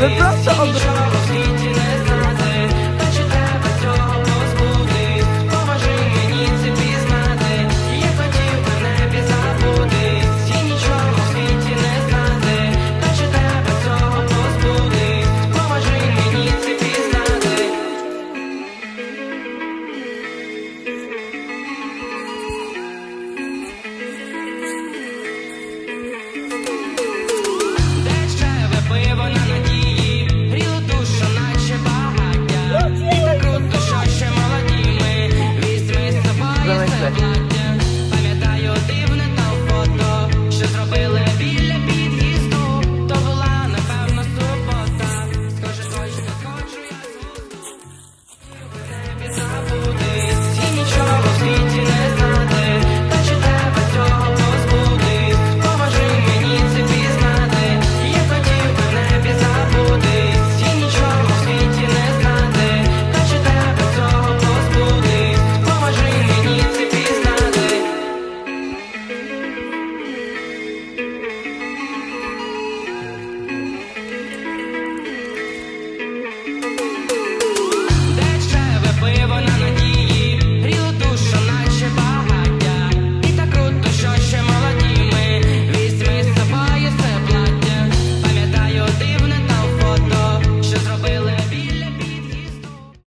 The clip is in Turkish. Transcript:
Ne bırak çaldı? good.